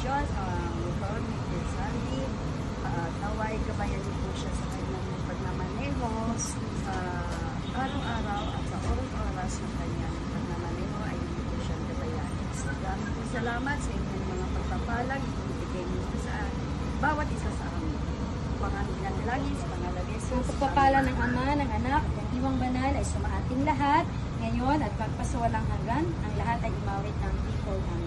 sa motor ni Kuya Sandy. At naway gabayan niyo po siya sa kanyang pagmamaneho sa uh, araw-araw at sa oras-oras ng kanyang pagmamaneho ay hindi po siya gabayan. So, maraming po salamat sa inyong mga pagpapalag, ibigay niyo po sa bawat isa sa amin. Pangalan ng lagi sa pangalan Jesus. Ang pagpapala ng Ama, ng Anak, ng Iwang Banal ay sumaating lahat ngayon at magpasawalang hanggan. Ang lahat ay imawit ng people ng